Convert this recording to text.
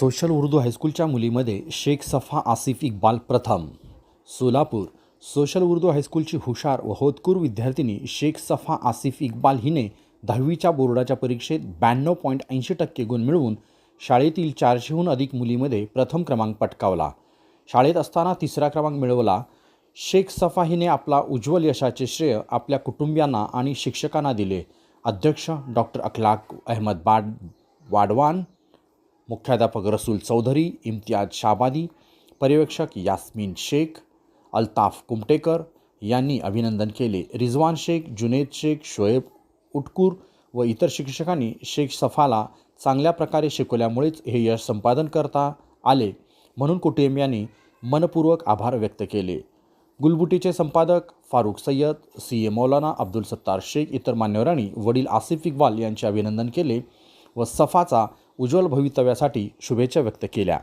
Social Urdu हायस्कूलच्या मुलीमध्ये शेख सफा आसिफ इक्बाल प्रथम. सोलापूर सोशल उर्दू हायस्कूलची हुशार व होतकूर विद्यार्थिनी शेख सफा आसिफ इक्बाल हिने दहावीच्या बोर्डाच्या परीक्षेत ब्याण्णव पॉईंट ऐंशी टक्के गुण मिळवून शाळेतील चारशेहून अधिक मुलीमध्ये प्रथम क्रमांक पटकावला. शाळेत असताना तिसरा क्रमांक मिळवला. शेख सफा हिने आपला उज्ज्वल यशाचे श्रेय आपल्या कुटुंबियांना आणि शिक्षकांना दिले. अध्यक्ष डॉक्टर अखलाक अहमद बाड वाडवान मुख्याध्यापक रसूल चौधरी इम्तियाज शाबादी पर्यवेक्षक यास्मीन शेख अल्ताफ कुमटेकर यांनी अभिनंदन केले. रिजवान शेख जुनेद शेख शोएब उटकूर व इतर शिक्षकांनी शेख सफाला चांगल्या प्रकारे शिकवल्यामुळेच हे यश संपादन करता आले म्हणून कुटुंब यांनी मनपूर्वक आभार व्यक्त केले. गुलबुटीचे संपादक फारुख सय्यद सी ए मौलाना अब्दुल सत्तार शेख इतर मान्यवरांनी वडील आसिफ इक्बाल यांचे अभिनंदन केले व सफाचा उज्ज्वल भवितव्यासाठी शुभेच्छा व्यक्त केल्या.